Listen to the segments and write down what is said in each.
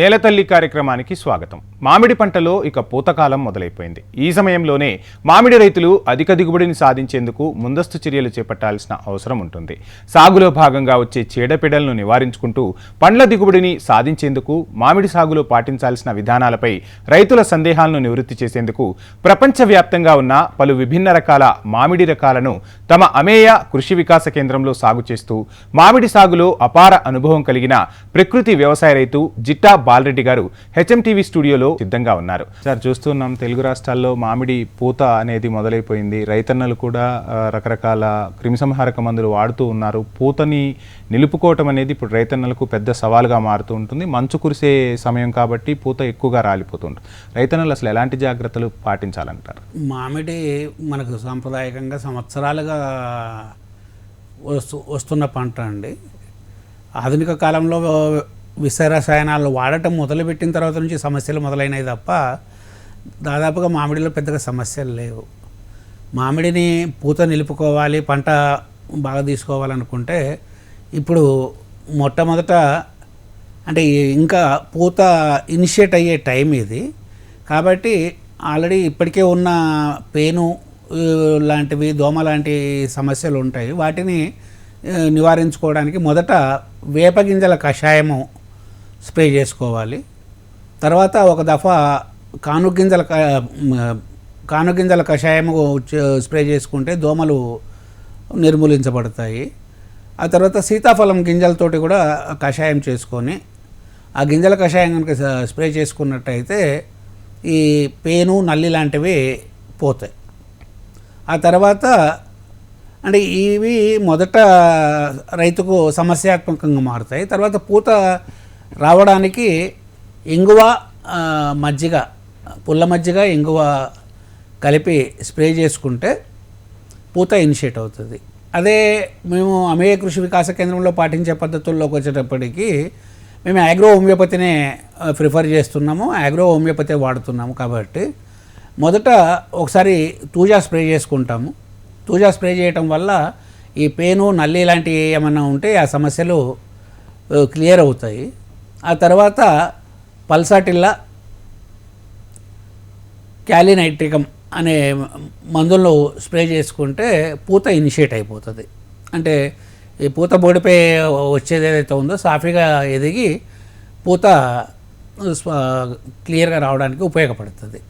నేలతల్లి కార్యక్రమానికి స్వాగతం. మామిడి పంటలో ఇక పూతకాలం మొదలైపోయింది. ఈ సమయంలోనే మామిడి రైతులు అధిక దిగుబడిని సాధించేందుకు ముందస్తు చర్యలు చేపట్టాల్సిన అవసరం ఉంటుంది. సాగులో భాగంగా వచ్చే చీడపీడలను నివారించుకుంటూ పండ్ల దిగుబడిని సాధించేందుకు మామిడి సాగులో పాటించాల్సిన విధానాలపై రైతుల సందేహాలను నివృత్తి చేసేందుకు ప్రపంచవ్యాప్తంగా ఉన్న పలు విభిన్న రకాల మామిడి రకాలను తమ అమేయ కృషి వికాస కేంద్రంలో సాగు చేస్తూ మామిడి సాగులో అపార అనుభవం కలిగిన ప్రకృతి వ్యవసాయ రైతు జిట్టా బాలరెడ్డి గారు హెచ్ఎంటీవీ స్టూడియోలో సిద్ధంగా ఉన్నారు. సార్ చూస్తున్నాం తెలుగు రాష్ట్రాల్లో మామిడి పూత అనేది మొదలైపోయింది. రైతన్నలు కూడా రకరకాల క్రిమిసంహారక మందులు వాడుతూ ఉన్నారు. పూతని నిలుపుకోవటం అనేది ఇప్పుడు రైతన్నలకు పెద్ద సవాలుగా మారుతూ ఉంటుంది. మంచు కురిసే సమయం కాబట్టి పూత ఎక్కువగా రాలిపోతుంది రైతన్నలు అసలు ఎలాంటి జాగ్రత్తలు పాటించాలంటారు? మామిడి మనకు సాంప్రదాయకంగా సంవత్సరాలుగా వస్తు వస్తున్న పంట అండి. ఆధునిక కాలంలో విష రసాయనాలు వాడటం మొదలుపెట్టిన తర్వాత నుంచి సమస్యలు మొదలైనవి తప్ప దాదాపుగా మామిడిలో పెద్దగా సమస్యలు లేవు. మామిడిని పూత నిలుపుకోవాలి పంట బాగా తీసుకోవాలనుకుంటే ఇప్పుడు మొట్టమొదట అంటే ఇంకా పూత ఇనిషియేట్ అయ్యే టైం ఇది. కాబట్టి ఆల్రెడీ ఇప్పటికే ఉన్న పేను లాంటివి దోమ లాంటి సమస్యలు ఉంటాయి. వాటిని నివారించుకోవడానికి మొదట వేప గింజల కషాయము స్ప్రే చేసుకోవాలి. తర్వాత ఒక దఫా కాను గింజల క- కాను గింజల కషాయము స్ప్రే చేసుకుంటే దోమలు నిర్మూలించబడతాయి. ఆ తర్వాత సీతాఫలం గింజలతోటి కూడా కషాయం చేసుకొని ఆ గింజల కషాయం కనుక స్ప్రే చేసుకున్నట్టయితే ఈ పేను నల్లి లాంటివి పోతాయి. ఆ తర్వాత అంటే ఇవి మొదట రైతుకు సమస్యాత్మకంగా మారుతాయి. తర్వాత పూత రావడానికి ఇంగువ మజ్జిగ పుల్ల మజ్జిగ ఇంగువ కలిపి స్ప్రే చేసుకుంటే పూత ఇనిషియేట్ అవుతుంది. అదే మేము అమేయ కృషి వికాస కేంద్రంలో పాటించే పద్ధతుల్లోకి వచ్చేటప్పటికి మేము ఆగ్రో హోమియోపతినే ప్రిఫర్ చేస్తున్నాము. ఆగ్రో హోమియోపతి వాడుతున్నాము కాబట్టి మొదట ఒకసారి తూజా స్ప్రే చేసుకుంటాము. తూజా స్ప్రే చేయటం వల్ల ఈ పేను నల్లి లాంటివి ఏమైనా ఉంటే ఆ సమస్యలు క్లియర్ అవుతాయి. ఆ తర్వాత పల్సాటిల్లా క్యాలినైట్రికం అనే మందుల్లో స్ప్రే చేసుకుంటే పూత ఇనిషియేట్ అయిపోతుంది. అంటే ఈ పూత బోడిపై వచ్చేది ఏదైతే ఉందో సాఫీగా ఎదిగి పూత క్లియర్గా రావడానికి ఉపయోగపడుతుంది.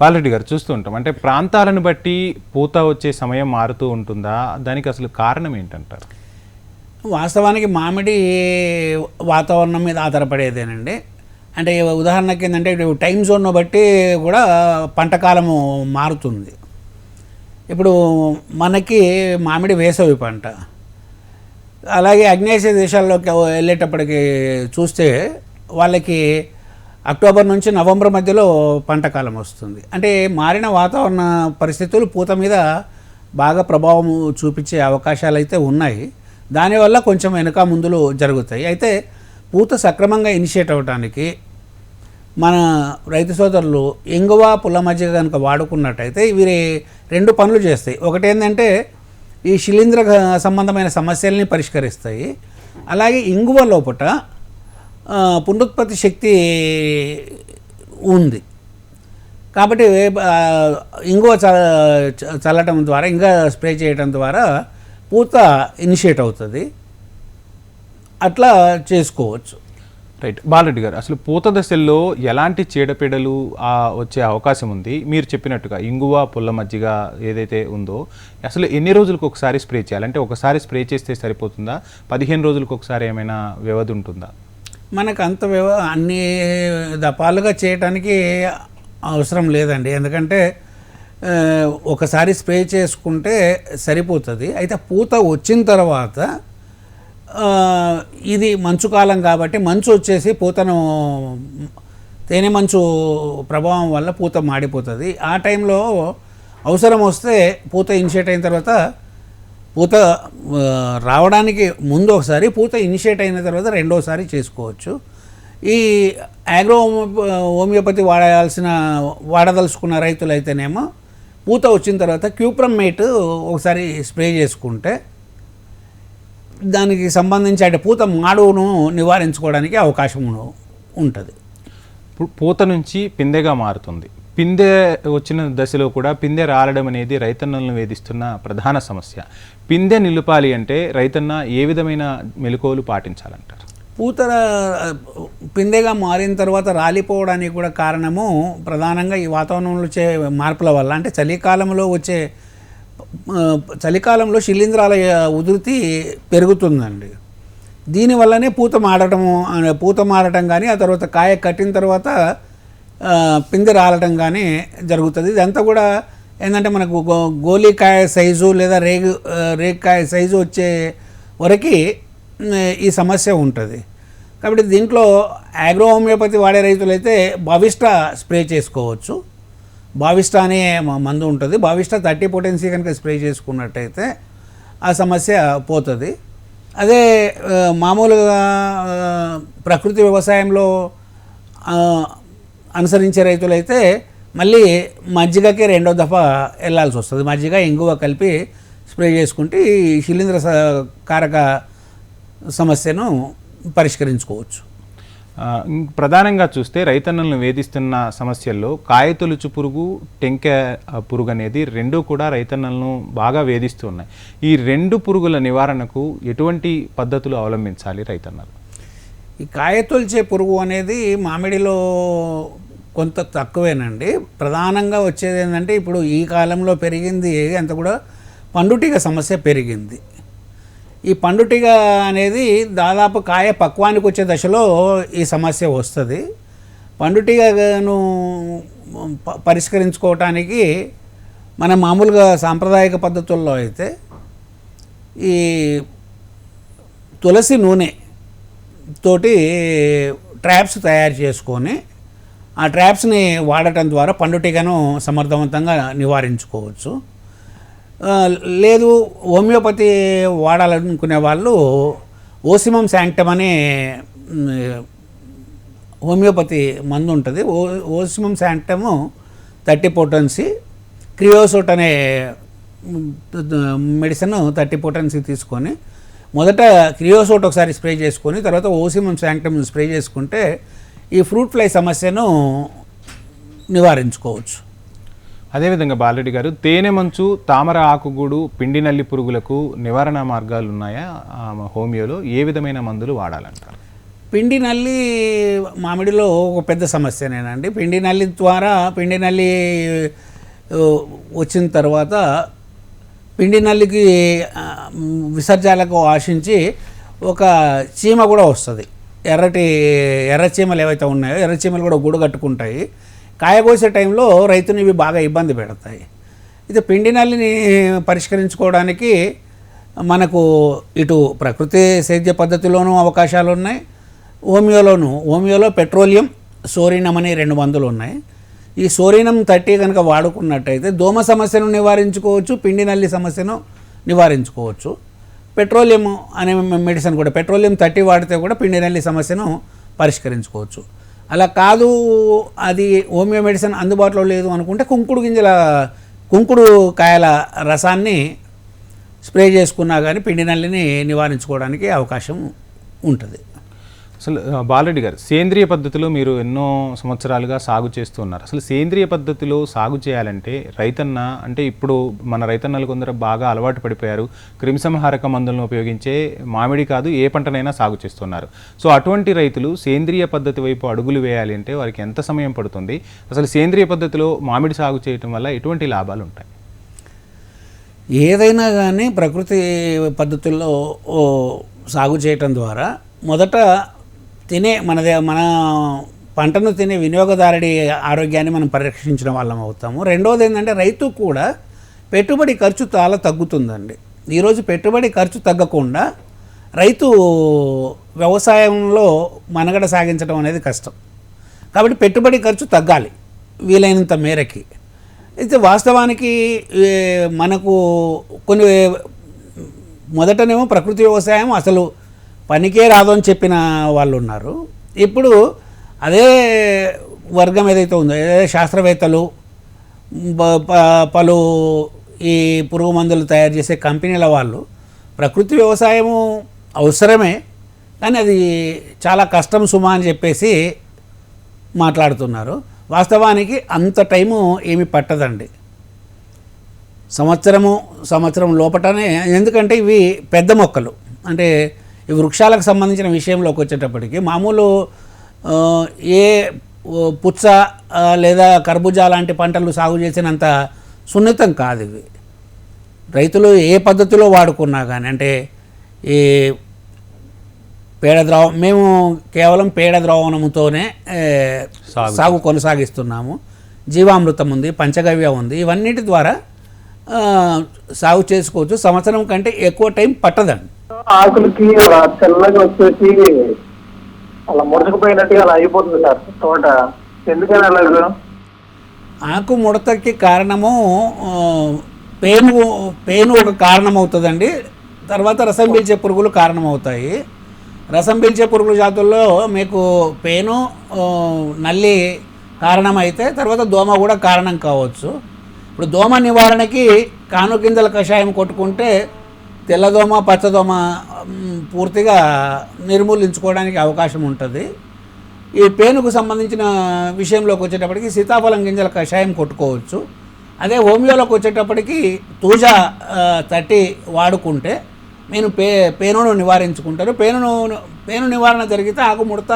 పాలరెడ్డి గారు చూస్తూ ఉంటాం. అంటే ప్రాంతాలను బట్టి పూత వచ్చే సమయం మారుతూ ఉంటుందా? దానికి అసలు కారణం ఏంటంటారు? వాస్తవానికి మామిడి వాతావరణం మీద ఆధారపడేదేనండి. అంటే ఉదాహరణకి ఏంటంటే ఇప్పుడు టైం జోన్ను బట్టి కూడా పంట కాలము మారుతుంది. ఇప్పుడు మనకి మామిడి వేసవి పంట. అలాగే అగ్నేయ దేశాల్లోకి వెళ్ళేటప్పటికి చూస్తే వాళ్ళకి అక్టోబర్ నుంచి నవంబర్ మధ్యలో పంట కాలం వస్తుంది. అంటే మారిన వాతావరణ పరిస్థితులు పూత మీద బాగా ప్రభావం చూపించే అవకాశాలు అయితే ఉన్నాయి. దానివల్ల కొంచెం వెనుక ముందులు జరుగుతాయి. అయితే పూత సక్రమంగా ఇనిషియేట్ అవ్వడానికి మన రైతు సోదరులు ఇంగువ పుల్ల మజ్జిగ కనుక వాడుకున్నట్టయితే వీరి రెండు పనులు చేస్తాయి. ఒకటి ఏంటంటే ఈ శిలీంద్ర సంబంధమైన సమస్యల్ని పరిష్కరిస్తాయి. అలాగే ఇంగువ లోపట పునరుత్పత్తి శక్తి ఉంది. కాబట్టి ఇంగువ చ- చల్లటం ద్వారా ఇంకా స్ప్రే చేయటం ద్వారా పూత ఇనిషియేట్ అవుతుంది. అట్లా చేసుకోవచ్చు. రైట్. బాలరెడ్డి గారు అసలు పూత దశల్లో ఎలాంటి చీడపీడలు వచ్చే అవకాశం ఉంది? మీరు చెప్పినట్టుగా ఇంగువ పుల్ల మజ్జిగ ఏదైతే ఉందో అసలు ఎన్ని రోజులకు ఒకసారి స్ప్రే చేయాలి? అంటే ఒకసారి స్ప్రే చేస్తే సరిపోతుందా? పదిహేను రోజులకు ఒకసారి ఏమైనా వ్యవధి ఉంటుందా? మనకు అంత వ్యవ అన్ని దపాలుగా చేయటానికి అవసరం లేదండి. ఎందుకంటే ఒకసారి స్ప్రే చేసుకుంటే సరిపోతుంది. అయితే పూత వచ్చిన తర్వాత ఇది మంచు కాలం కాబట్టి మంచు వచ్చేసి పూతను తేనె మంచు ప్రభావం వల్ల పూత మాడిపోతుంది. ఆ టైంలో అవసరం వస్తే పూత ఇనిషియేట్ అయిన తర్వాత పూత రావడానికి ముందు ఒకసారి పూత ఇనిషియేట్ అయిన తర్వాత రెండోసారి చేసుకోవచ్చు. ఈ ఆగ్రో హోమియోపతి వాడాల్సిన వాడదలుచుకున్న రైతులు అయితేనేమో పూత వచ్చిన తర్వాత క్యూప్రమ్మేట్ ఒకసారి స్ప్రే చేసుకుంటే దానికి సంబంధించి అంటే పూత మాడును నివారించుకోవడానికి అవకాశం ఉంటుంది. ఇప్పుడు పూత నుంచి పిందెగా మారుతుంది. పిందె వచ్చిన దశలో కూడా పిందె రాలడం అనేది రైతన్నలను వేధిస్తున్న ప్రధాన సమస్య. పిందె నిలుపాలి అంటే రైతన్న ఏ విధమైన మెలకువలు పాటించాలంటారు? పూత పిందెగా మారిన తర్వాత రాలిపోవడానికి కూడా కారణము ప్రధానంగా ఈ వాతావరణంలో వచ్చే మార్పుల వల్ల. అంటే చలికాలంలో వచ్చే చలికాలంలో శిలీంధ్రాల ఉధృతి పెరుగుతుందండి. దీనివల్లనే పూత మారటము పూత మారటం కానీ ఆ తర్వాత కాయ కట్టిన తర్వాత పిందె రాలటం కానీ జరుగుతుంది. ఇదంతా కూడా ఏంటంటే మనకు గో గోలీకాయ సైజు లేదా రేగు రేగు కాయ సైజు వచ్చే వరకు ఈ సమస్య ఉంటుంది. కాబట్టి దీంట్లో ఆగ్రో హోమియోపతి వాడే రైతులైతే బావిస్టా స్ప్రే చేసుకోవచ్చు. బావిస్టా అనే మందు ఉంటుంది. బావిస్టా థర్టీ పొటెన్సీ కనుక స్ప్రే చేసుకున్నట్టయితే ఆ సమస్య పోతుంది. అదే మామూలుగా ప్రకృతి వ్యవసాయంలో అనుసరించే రైతులైతే మళ్ళీ మజ్జిగకి రెండో దఫా వెళ్ళాల్సి వస్తుంది. మజ్జిగ ఇంగువ కలిపి స్ప్రే చేసుకుంటే ఈ శిలీంద్ర కారక సమస్యను పరిష్కరించుకోవచ్చు. ప్రధానంగా చూస్తే రైతన్నలను వేధిస్తున్న సమస్యల్లో కాయతొలుచు పురుగు టెంకె పురుగు అనేది రెండు కూడా రైతన్నలను బాగా వేధిస్తూ ఉన్నాయి. ఈ రెండు పురుగుల నివారణకు ఎటువంటి పద్ధతులు అవలంబించాలి రైతన్నలు? ఈ కాయతొలిచే పురుగు అనేది మామిడిలో కొంత తక్కువేనండి. ప్రధానంగా వచ్చేది ఏంటంటే ఇప్పుడు ఈ కాలంలో పెరిగింది అంత కూడా పండుటిగ సమస్య పెరిగింది. ఈ పండుటిగ అనేది దాదాపు కాయ పక్వానికి వచ్చే దశలో ఈ సమస్య వస్తుంది. పండుటిగను పరిష్కరించుకోవటానికి మన మామూలుగా సాంప్రదాయక పద్ధతుల్లో అయితే ఈ తులసి నూనె తోటి ట్రాప్స్ తయారు చేసుకొని ఆ ట్రాప్స్ని వాడటం ద్వారా పండుటిగను సమర్థవంతంగా నివారించుకోవచ్చు. లేదు హోమియోపతి వాడాలనుకునే వాళ్ళు ఓసిమం శాంక్టమ్ అనే హోమియోపతి మందు ఉంటుంది ఓ ocimum sanctum thirty potency creosote అనే మెడిసిన్ థర్టీ పొటెన్సీ తీసుకొని మొదట క్రియోసోట్ ఒకసారి స్ప్రే చేసుకొని తర్వాత ఓసిమం శాంక్టమ్ స్ప్రే చేసుకుంటే ఈ ఫ్రూట్ ఫ్లై సమస్యను నివారించుకోవచ్చు. అదేవిధంగా బాలరెడ్డి గారు తేనె మంచు తామర ఆకుగూడు పిండి నల్లి పురుగులకు నివారణ మార్గాలు ఉన్నాయా? హోమియోలో ఏ విధమైన మందులు వాడాలంటారు? పిండి నల్లి మామిడిలో ఒక పెద్ద సమస్యనేనండి. పిండి నల్లి ద్వారా పిండి నల్లి వచ్చిన తర్వాత పిండి నల్లికి విసర్జాలకు ఆశించి ఒక చీమ కూడా వస్తుంది. ఎర్రటి ఎర్రచీమలు ఏవైతే ఉన్నాయో ఎర్రచీమలు కూడా గూడు కట్టుకుంటాయి. కాయగోసే టైంలో రైతుని ఇవి బాగా ఇబ్బంది పెడతాయి. అయితే పిండి నల్లిని పరిష్కరించుకోవడానికి మనకు ఇటు ప్రకృతి సేద్య పద్ధతిలోనూ అవకాశాలు ఉన్నాయి హోమియోలోను హోమియోలో పెట్రోలియం సోరినం అనే రెండు మందులు ఉన్నాయి ఈ సోరినం థర్టీ కనుక వాడుకున్నట్టయితే దోమ సమస్యను నివారించుకోవచ్చు పిండి నల్లి సమస్యను నివారించుకోవచ్చు. పెట్రోలియం అనే మెడిసిన్ కూడా పెట్రోలియం థర్టీ వాడితే కూడా పిండి నల్లి సమస్యను పరిష్కరించుకోవచ్చు. అలా కాదు అది హోమియో మెడిసిన్ అందుబాటులో లేదు అనుకుంటే కుంకుడు గింజల కుంకుడు కాయల రసాన్ని స్ప్రే చేసుకున్నా కానీ పిండి నల్లిని నివారించుకోవడానికి అవకాశం ఉంటుంది. అసలు బాలరెడ్డి గారు సేంద్రియ పద్ధతిలో మీరు ఎన్నో సంవత్సరాలుగా సాగు చేస్తూ ఉన్నారు. అసలు సేంద్రియ పద్ధతిలో సాగు చేయాలంటే రైతన్న అంటే ఇప్పుడు మన రైతన్నలు కొందరు బాగా అలవాటు పడిపోయారు. క్రిమిసంహారక మందులను ఉపయోగించే మామిడి కాదు ఏ పంటనైనా సాగు చేస్తున్నారు. సో అటువంటి రైతులు సేంద్రియ పద్ధతి వైపు అడుగులు వేయాలి అంటే వారికి ఎంత సమయం పడుతుంది? అసలు సేంద్రియ పద్ధతిలో మామిడి సాగు చేయటం వల్ల ఎటువంటి లాభాలు ఉంటాయి? ఏదైనా కానీ ప్రకృతి పద్ధతుల్లో సాగు చేయటం ద్వారా మొదట తినే మనదే మన పంటను తినే వినియోగదారుడి ఆరోగ్యాన్ని మనం పరిరక్షించిన వాళ్ళం అవుతాము. రెండవది ఏంటంటే రైతు కూడా పెట్టుబడి ఖర్చు చాలా తగ్గుతుందండి. ఈరోజు పెట్టుబడి ఖర్చు తగ్గకుండా రైతు వ్యవసాయంలో మనుగడ సాగించడం అనేది కష్టం. కాబట్టి పెట్టుబడి ఖర్చు తగ్గాలి వీలైనంత మేరకి. అయితే వాస్తవానికి మనకు కొన్ని మొదటనేమో ప్రకృతి వ్యవసాయం అసలు పనికే రాదు అని చెప్పిన వాళ్ళు ఉన్నారు ఇప్పుడు అదే వర్గం ఏదైతే ఉందో ఏదైతే శాస్త్రవేత్తలు పలు ఈ పురుగు మందులు తయారు చేసే కంపెనీల వాళ్ళు ప్రకృతి వ్యవసాయము అవసరమే కానీ అది చాలా కష్టం సుమా అని చెప్పేసి మాట్లాడుతున్నారు. వాస్తవానికి అంత టైము ఏమి పట్టదండి. సంవత్సరము సంవత్సరం లోపటనే ఎందుకంటే ఇవి పెద్ద మొక్కలు. అంటే ఈ వృక్షాలకు సంబంధించిన విషయంలోకి వచ్చేటప్పటికి మామూలు ఏ పుచ్చ లేదా కర్బూజా లాంటి పంటలు సాగు చేసినంత సున్నితం కాదు ఇవి. రైతులు ఏ పద్ధతిలో వాడుకున్నా కానీ అంటే ఈ పేడ ద్రవ మేము కేవలం పేడ ద్రవణముతోనే సాగు సాగు కొనసాగిస్తున్నాము. జీవామృతం ఉంది పంచగవ్య ఉంది ఇవన్నిటి ద్వారా సాగు చేసుకోవచ్చు. సంవత్సరం కంటే ఎక్కువ టైం పట్టదండి. ఆకులకి అలా తెల్లగా వచ్చేసి అలా ముడసకపోయినట్టుగా అలా అయిపోతుంది సార్ తోట. ఎందుకని అలాగా ఆకు ముడతకి కారణము పేను పేను ఒక కారణం అవుతుందండి తర్వాత రసం పీల్చే పురుగులు కారణమవుతాయి. రసం పీల్చే పురుగుల జాతుల్లో మీకు పేను నల్లి కారణమైతే తర్వాత దోమ కూడా కారణం కావచ్చు. ఇప్పుడు దోమ నివారణకి కాను గింజల కషాయం కొట్టుకుంటే తెల్లదోమ పచ్చదోమ పూర్తిగా నిర్మూలించుకోవడానికి అవకాశం ఉంటుంది. ఈ పేనుకు సంబంధించిన విషయంలోకి వచ్చేటప్పటికి సీతాఫలం గింజల కషాయం కొట్టుకోవచ్చు. అదే హోమియోలోకి వచ్చేటప్పటికి తూజ తట్టి వాడుకుంటే నేను పే పేనును నివారించుకుంటారు పేనును పేను నివారణ జరిగితే ఆకుముడత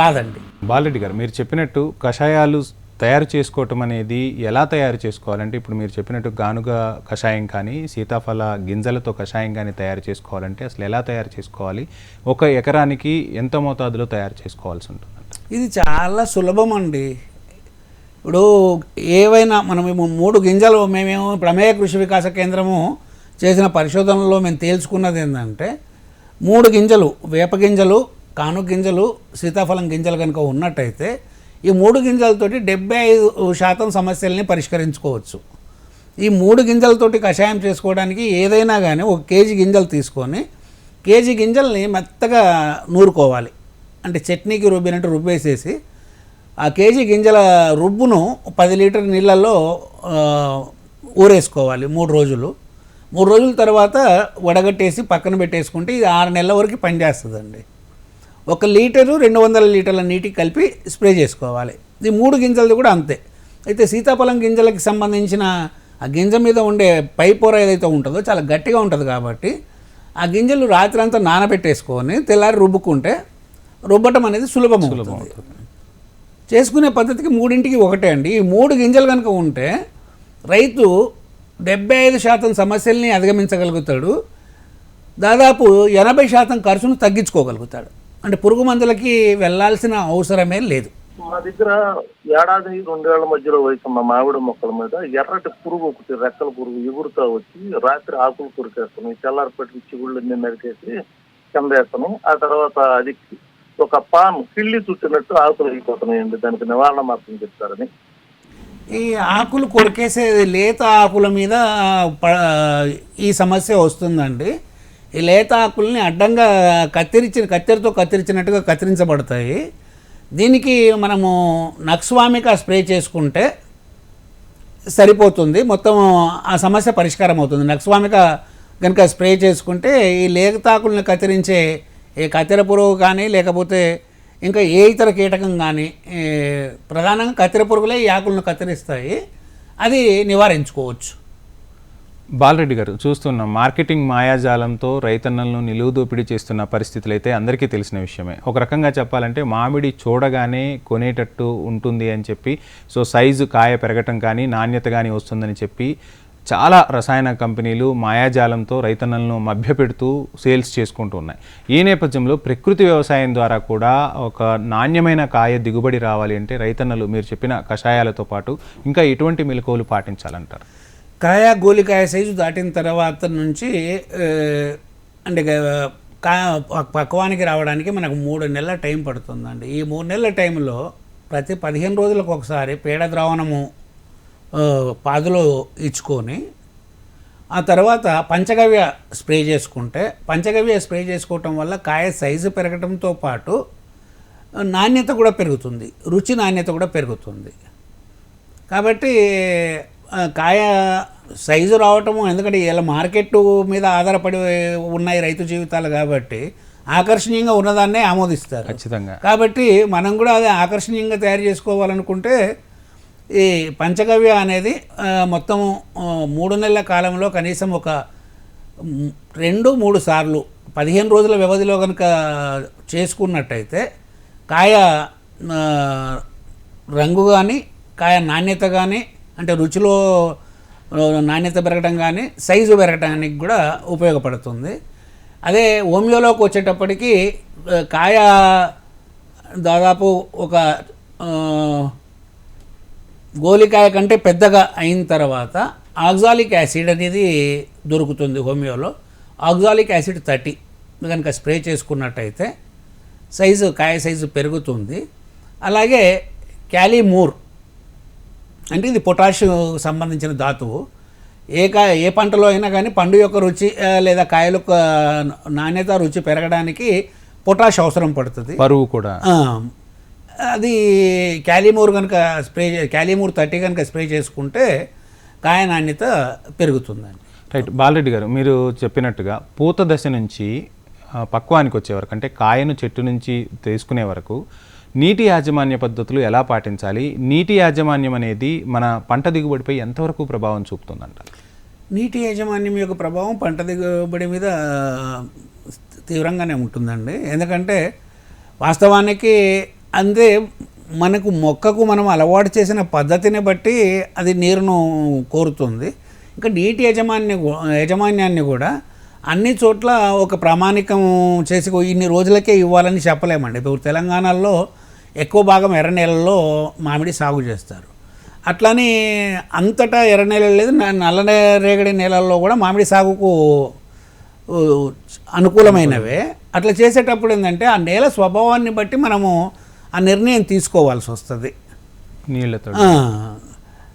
రాదండి. బాలరెడ్డి గారు మీరు చెప్పినట్టు కషాయాలు తయారు చేసుకోవటం అనేది ఎలా తయారు చేసుకోవాలంటే ఇప్పుడు మీరు చెప్పినట్టు గానుగ కషాయం కానీ సీతాఫల గింజలతో కషాయం కానీ తయారు చేసుకోవాలంటే అసలు ఎలా తయారు చేసుకోవాలి? ఒక ఎకరానికి ఎంత మోతాదులో తయారు చేసుకోవాల్సి ఉంటుంది? ఇది చాలా సులభం అండి ఇప్పుడు ఏవైనా మనం మూడు గింజలు మేమేమో ప్రమేయ కృషి వికాస కేంద్రము చేసిన పరిశోధనలో మేము తేల్చుకున్నది ఏంటంటే మూడు గింజలు వేప గింజలు కాను గింజలు సీతాఫలం గింజలు కనుక ఉన్నట్టయితే ఈ మూడు గింజలతోటి డెబ్బై ఐదు శాతం సమస్యల్ని పరిష్కరించుకోవచ్చు. ఈ మూడు గింజలతోటి కషాయం చేసుకోవడానికి ఏదైనా కానీ ఒక కేజీ గింజలు తీసుకొని కేజీ గింజల్ని మెత్తగా నూరుకోవాలి. అంటే చట్నీకి రుబ్బినట్టు రుబ్బేసేసి ఆ కేజీ గింజల రుబ్బును పది లీటర్ నీళ్ళల్లో ఊరేసుకోవాలి మూడు రోజులు. మూడు రోజుల తర్వాత వడగట్టేసి పక్కన పెట్టేసుకుంటే ఇది ఆరు నెలల వరకు పనిచేస్తుందండి. ఒక లీటరు రెండు వందల లీటర్ల నీటికి కలిపి స్ప్రే చేసుకోవాలి. ఇది మూడు గింజలది కూడా అంతే. అయితే సీతాఫలం గింజలకి సంబంధించిన ఆ గింజ మీద ఉండే పై పొర ఏదైతే ఉంటుందో చాలా గట్టిగా ఉంటుంది కాబట్టి ఆ గింజలు రాత్రి అంతా నానబెట్టేసుకొని తెల్లారి రుబ్బుకుంటే రుబ్బటం అనేది సులభం అవుతుంది. చేసుకునే పద్ధతికి మూడింటికి ఒకటే అండి. ఈ మూడు గింజలు కనుక ఉంటే రైతు డెబ్బై ఐదు శాతం సమస్యల్ని అధిగమించగలుగుతాడు. దాదాపు ఎనభై శాతం ఖర్చును తగ్గించుకోగలుగుతాడు. అంటే పురుగు మందులకి వెళ్ళాల్సిన అవసరమే లేదు. మా దగ్గర ఏడాది రెండేళ్ళ మధ్యలో వయసు ఉన్న మామిడి మొక్కల మీద ఎర్రటి పురుగు ఒకటి రెక్కల పురుగు ఎగురుతా వచ్చి రాత్రి ఆకులు కొరికేస్తాను తెల్లారిపట్టి చిగుళ్ళన్నీ నరికేసి కింద వేస్తాను ఆ తర్వాత అది ఒక పాము కిళ్ళి చుట్టినట్టు ఆకులు అయిపోతున్నాయండి. దానికి నివారణ మార్గం చెప్తారని. ఈ ఆకులు కొరికేసే లేత ఆకుల మీద ఈ సమస్య వస్తుందండి. ఈ లేత ఆకుల్ని అడ్డంగా కత్తిరించిన కత్తెరతో కత్తిరించినట్టుగా కత్తిరించబడతాయి. దీనికి మనము నక్స్వామిక స్ప్రే చేసుకుంటే సరిపోతుంది. మొత్తం ఆ సమస్య పరిష్కారం అవుతుంది. నక్స్వామిక కనుక స్ప్రే చేసుకుంటే ఈ లేతాకుల్ని కత్తిరించే ఈ కత్తెర పురుగు కానీ లేకపోతే ఇంకా ఏ ఇతర కీటకం కానీ ప్రధానంగా కత్తెర పురుగులే ఈ ఆకులను కత్తిరిస్తాయి. అది నివారించుకోవచ్చు. బాలరెడ్డి గారు చూస్తున్నాం. మార్కెటింగ్ మాయాజాలంతో రైతన్నలను నిలువు దోపిడీ చేస్తున్న పరిస్థితులు అయితే అందరికీ తెలిసిన విషయమే. ఒక రకంగా చెప్పాలంటే మామిడి చూడగానే కొనేటట్టు ఉంటుంది అని చెప్పి సో సైజు కాయ పెరగటం కానీ నాణ్యత కానీ వస్తుందని చెప్పి చాలా రసాయన కంపెనీలు మాయాజాలంతో రైతన్నలను మభ్యపెడుతూ సేల్స్ చేసుకుంటూ ఉన్నాయి. ఈ నేపథ్యంలో ప్రకృతి వ్యవసాయం ద్వారా కూడా ఒక నాణ్యమైన కాయ దిగుబడి రావాలి అంటే రైతన్నలు మీరు చెప్పిన కషాయాలతో పాటు ఇంకా ఎటువంటి మెలకువలు పాటించాలంటారు? కాయ గోలికాయ సైజు దాటిన తర్వాత నుంచి అంటే కా పక్వానికి రావడానికి మనకు మూడు నెలల టైం పడుతుందండి. ఈ మూడు నెలల టైంలో ప్రతి పదిహేను రోజులకు ఒకసారి పేడ ద్రావణము పాదులో ఇచ్చుకొని ఆ తర్వాత పంచగవ్య స్ప్రే చేసుకుంటే పంచగవ్య స్ప్రే చేసుకోవటం వల్ల కాయ సైజు పెరగడంతో పాటు నాణ్యత కూడా పెరుగుతుంది. రుచి నాణ్యత కూడా పెరుగుతుంది. కాబట్టి కాయ సైజు రావటము ఎందుకంటే ఇలా మార్కెట్ మీద ఆధారపడి ఉన్నాయి రైతు జీవితాలు కాబట్టి ఆకర్షణీయంగా ఉన్నదాన్నే ఆమోదిస్తారు. ఖచ్చితంగా. కాబట్టి మనం కూడా అది ఆకర్షణీయంగా తయారు చేసుకోవాలనుకుంటే ఈ పంచగవ్య అనేది మొత్తం మూడు నెలల కాలంలో కనీసం ఒక రెండు మూడు సార్లు పదిహేను రోజుల వ్యవధిలో కనుక చేసుకున్నట్టయితే కాయ రంగు కానీ కాయ నాణ్యత కానీ అంటే రుచిలో నాణ్యత పెరగడం కానీ సైజు పెరగడానికి కూడా ఉపయోగపడుతుంది. అదే హోమియోలోకి వచ్చేటప్పటికి కాయ దాదాపు ఒక గోలికాయ కంటే పెద్దగా అయిన తర్వాత ఆక్సాలిక్ యాసిడ్ అనేది దొరుకుతుంది హోమియోలో. ఆక్సాలిక్ యాసిడ్ థర్టీ కనుక స్ప్రే చేసుకున్నట్టయితే సైజు కాయ సైజు పెరుగుతుంది. అలాగే క్యాలీమూర్ అంటే ఇది పొటాష్ సంబంధించిన ధాతువు. ఏ కాయ ఏ పంటలో అయినా కానీ పండు యొక్క రుచి లేదా కాయల నాణ్యత రుచి పెరగడానికి పొటాష్ అవసరం పడుతుంది. పరువు కూడా. అది క్యాలిమూర్ కనుక స్ప్రే క్యాలిమూర్ థర్టీ కనుక స్ప్రే చేసుకుంటే కాయ నాణ్యత పెరుగుతుందండి. రైట్. బాలరెడ్డి గారు మీరు చెప్పినట్టుగా పూత దశ నుంచి పక్వానికి వచ్చే వరకు అంటే కాయను చెట్టు నుంచి తీసుకునే వరకు నీటి యాజమాన్య పద్ధతులు ఎలా పాటించాలి? నీటి యాజమాన్యం అనేది మన పంట దిగుబడిపై ఎంతవరకు ప్రభావం చూపుతుందంట? నీటి యాజమాన్యం యొక్క ప్రభావం పంట దిగుబడి మీద తీవ్రంగానే ఉంటుందండి. ఎందుకంటే వాస్తవానికి అంతే మనకు మొక్కకు మనం అలవాటు చేసిన పద్ధతిని బట్టి అది నీరును కోరుతుంది. ఇంకా నీటి యజమాన్య యాజమాన్యాన్ని కూడా అన్ని చోట్ల ఒక ప్రామాణికం చేసి ఇన్ని రోజులకే ఇవ్వాలని చెప్పలేమండి. ఇప్పుడు తెలంగాణలో ఎక్కువ భాగం ఎర్ర నేలల్లో మామిడి సాగు చేస్తారు. అట్లని అంతటా ఎర్ర నేలలు లేదు నల్ల రేగడి నేలల్లో కూడా మామిడి సాగుకు అనుకూలమైనవే. అట్లా చేసేటప్పుడు ఏంటంటే ఆ నేల స్వభావాన్ని బట్టి మనము ఆ నిర్ణయం తీసుకోవాల్సి వస్తుంది. నీళ్ళతో ఆ,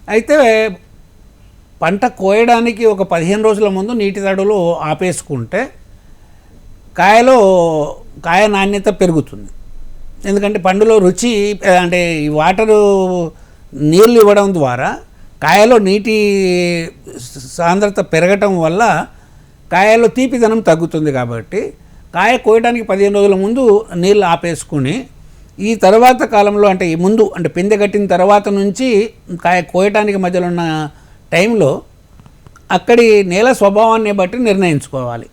అయితే పంట కోయడానికి ఒక పదిహేను రోజుల ముందు నీటి తడులు ఆపేసుకుంటే కాయలో కాయ నాణ్యత పెరుగుతుంది. ఎందుకంటే పండులో రుచి అంటే ఈ వాటరు నీళ్ళు ఇవ్వడం ద్వారా కాయలో నీటి సాంద్రత పెరగటం వల్ల కాయలో తీపిదనం తగ్గుతుంది కాబట్టి కాయ కోయడానికి పదిహేను రోజుల ముందు నీళ్ళు ఆపేసుకుని ఈ తర్వాత కాలంలో అంటే ఈ ముందు అంటే పిందె కట్టిన తర్వాత నుంచి కాయ కోయటానికి మధ్యలో ఉన్న టైంలో అక్కడి నేల స్వభావాన్ని బట్టి నిర్ణయించుకోవాలి.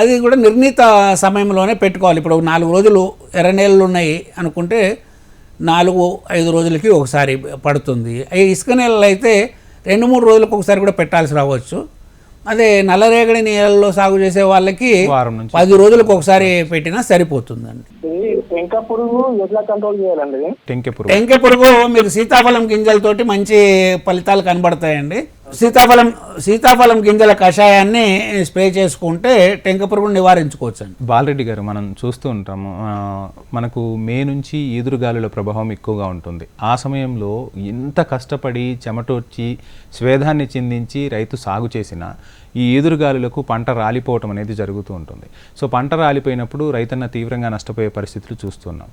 అది కూడా నిర్ణీత సమయంలోనే పెట్టుకోవాలి. ఇప్పుడు నాలుగు రోజులు ఎర్ర నేలలు ఉన్నాయి అనుకుంటే నాలుగు ఐదు రోజులకి ఒకసారి పడుతుంది. అవి ఇసుక నేలలు అయితే రెండు మూడు రోజులకు ఒకసారి కూడా పెట్టాల్సి రావచ్చు. అదే నల్లరేగడి నేలల్లో సాగు చేసే వాళ్ళకి వారం నుంచి పది రోజులకు ఒకసారి పెట్టినా సరిపోతుందండి. టెంక పురుగు ఎట్లా కంట్రోల్ చేయాలండి? ఇది? టెంకె పురుగు. టెంకె పురుగు మీకు సీతాఫలం గింజలతోటి మంచి ఫలితాలు కనబడతాయండి. సీతాఫలం సీతాఫలం గింజల కషాయాన్ని స్ప్రే చేసుకుంటే టెంక పురుగును నివారించుకోవచ్చు అండి బాలరెడ్డి గారు మనం చూస్తూ ఉంటాము మనకు మే నుంచి ఈదురుగాలుల ప్రభావం ఎక్కువగా ఉంటుంది. ఆ సమయంలో ఎంత కష్టపడి చెమటొచ్చి స్వేదాన్ని చిందించి రైతు సాగు చేసినా ఈ ఈదురుగాలులకు పంట రాలిపోవటం అనేది జరుగుతూ ఉంటుంది. సో పంట రాలిపోయినప్పుడు రైతన్న తీవ్రంగా నష్టపోయే పరిస్థితులు చూస్తున్నాం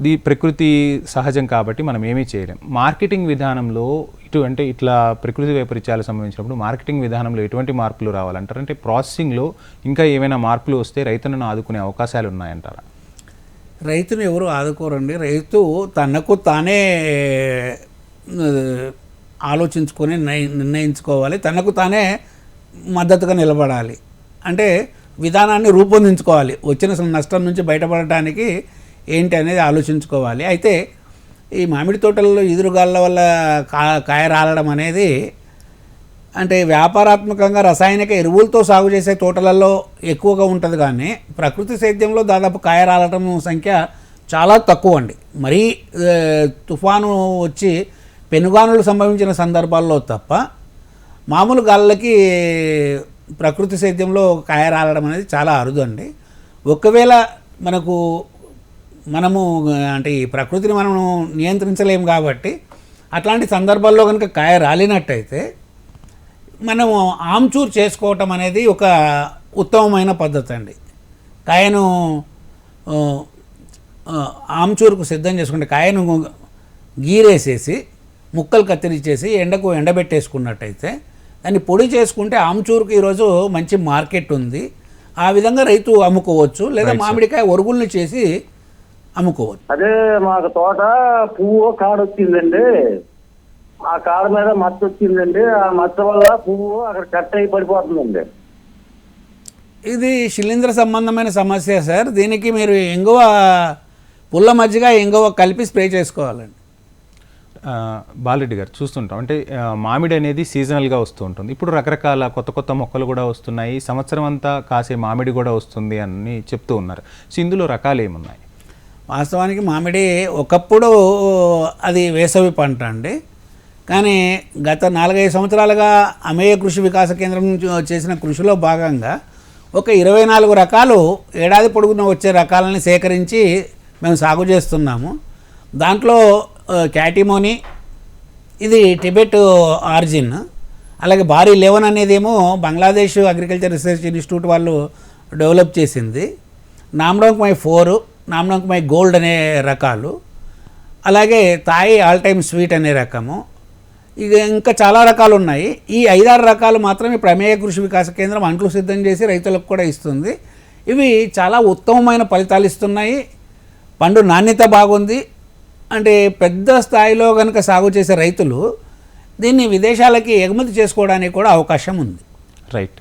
ఇది ప్రకృతి సహజం కాబట్టి మనం ఏమీ చేయలేం. మార్కెటింగ్ విధానంలో ఇటు అంటే ఇట్లా ప్రకృతి వైపరీత్యాలు సంబంధించినప్పుడు మార్కెటింగ్ విధానంలో ఎటువంటి మార్పులు రావాలంటారు? అంటే ప్రాసెసింగ్లో ఇంకా ఏమైనా మార్పులు వస్తే రైతులను ఆదుకునే అవకాశాలు ఉన్నాయంటారా? రైతును ఎవరు ఆదుకోరండి. రైతు తనకు తానే ఆలోచించుకొని నిర్ణయించుకోవాలి. తనకు తానే మద్దతుగా నిలబడాలి. అంటే విధానాన్ని రూపొందించుకోవాలి. వచ్చిన నష్టం నుంచి బయటపడటానికి ఏంటి అనేది ఆలోచించుకోవాలి. అయితే ఈ మామిడి తోటల్లో ఎదురుగాళ్ళ వల్ల కా కాయ రాలడం అనేది అంటే వ్యాపారాత్మకంగా రసాయనిక ఎరువులతో సాగు చేసే తోటలలో ఎక్కువగా ఉంటుంది కానీ ప్రకృతి సేద్యంలో దాదాపు కాయ రాలటం సంఖ్య చాలా తక్కువ అండి మరీ తుఫాను వచ్చి పెనుగానులు సంభవించిన సందర్భాల్లో తప్ప మామూలు గాళ్ళకి ప్రకృతి సేద్యంలో కాయ రాలడం అనేది చాలా అరుదు అండి ఒకవేళ మనకు మనము అంటే ఈ ప్రకృతిని మనము నియంత్రించలేము కాబట్టి అట్లాంటి సందర్భాల్లో కనుక కాయ రాలినట్టయితే మనము ఆమ్చూర్ చేసుకోవటం అనేది ఒక ఉత్తమమైన పద్ధతి అండి. కాయను ఆమ్చూర్కు సిద్ధం చేసుకుంటే కాయను గీరేసేసి ముక్కలు కత్తిరించేసి ఎండకు ఎండబెట్టేసుకున్నట్టయితే దాన్ని పొడి చేసుకుంటే ఆమ్చూర్కి ఈరోజు మంచి మార్కెట్ ఉంది. ఆ విధంగా రైతు అమ్ముకోవచ్చు లేదా మామిడికాయ ఒరుగుల్ని చేసి అమ్ముకోవచ్చు. అదే మాకు తోట పువ్వు కాడ వచ్చిందండి. ఆ కాడ మీద మచ్చ వచ్చిందండి. ఆ మచ్చ వల్ల పువ్వు అక్కడ కట్ అయి పడిపోతుందండి. ఇది శిలీంధ్ర సంబంధమైన సమస్య సార్. దీనికి మీరు ఎంగువ పుల్ల మజ్జిగ ఎంగువ కలిపి స్ప్రే చేసుకోవాలండి. ఆ, బాలరెడ్డి గారు చూస్తుంటాం. అంటే మామిడి అనేది సీజనల్గా వస్తూ ఉంటుంది. ఇప్పుడు రకరకాల కొత్త కొత్త మొక్కలు కూడా వస్తున్నాయి. సంవత్సరం అంతా కాసే మామిడి కూడా వస్తుంది అని చెప్తూ ఉన్నారు. సో ఇందులో రకాలు ఏమున్నాయి? వాస్తవానికి మామిడి ఒకప్పుడు అది వేసవి పంట అండి. కానీ గత నాలుగైదు సంవత్సరాలుగా అమేయ కృషి వికాస కేంద్రం చేసిన కృషిలో భాగంగా ఒక ఇరవై నాలుగు రకాలు ఏడాది పొడుగున వచ్చే రకాలని సేకరించి మేము సాగు చేస్తున్నాము. దాంట్లో క్యాటిమోని ఇది టిబెట్ ఆర్జిన్ అలాగే భారీ లెవెన్ అనేదేమో బంగ్లాదేశ్ అగ్రికల్చర్ రీసెర్చ్ ఇన్స్టిట్యూట్ వాళ్ళు డెవలప్ చేసింది. నామ్డాంక్ మై ఫోరు నామ్నంకమై గోల్డ్ అనే రకాలు. అలాగే తాయి ఆల్ టైమ్ స్వీట్ అనే రకము. ఇక ఇంకా చాలా రకాలు ఉన్నాయి ఈ ఐదారు రకాలు మాత్రమే ప్రమేయ కృషి వికాస కేంద్రం అంట్లు సిద్ధం చేసి రైతులకు కూడా ఇస్తుంది. ఇవి చాలా ఉత్తమమైన ఫలితాలు ఇస్తున్నాయి. పండు నాణ్యత బాగుంది. అంటే పెద్ద స్థాయిలో కనుక సాగు చేసే రైతులు దీన్ని విదేశాలకి ఎగుమతి చేసుకోవడానికి కూడా అవకాశం ఉంది. రైట్.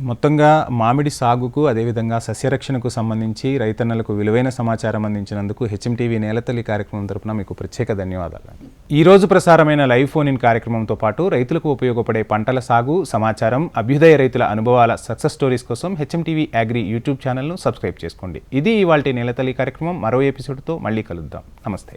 మొత్తంగా మామిడి సాగుకు అదేవిధంగా సస్యరక్షణకు సంబంధించి రైతన్నలకు విలువైన సమాచారం అందించినందుకు హెచ్ఎంటీవీ నేలతల్లి కార్యక్రమం తరపున మీకు ప్రత్యేక ధన్యవాదాలు. ఈరోజు ప్రసారమైన లైవ్ ఫోన్ ఇన్ కార్యక్రమంతో పాటు రైతులకు ఉపయోగపడే పంటల సాగు సమాచారం అభ్యుదయ రైతుల అనుభవాల సక్సెస్ స్టోరీస్ కోసం హెచ్ఎంటీవీ అగ్రి యూట్యూబ్ ఛానల్ను సబ్స్క్రైబ్ చేసుకోండి. ఇది ఇవాళ నేలతల్లి కార్యక్రమం. మరో ఎపిసోడ్తో మళ్ళీ కలుద్దాం. నమస్తే.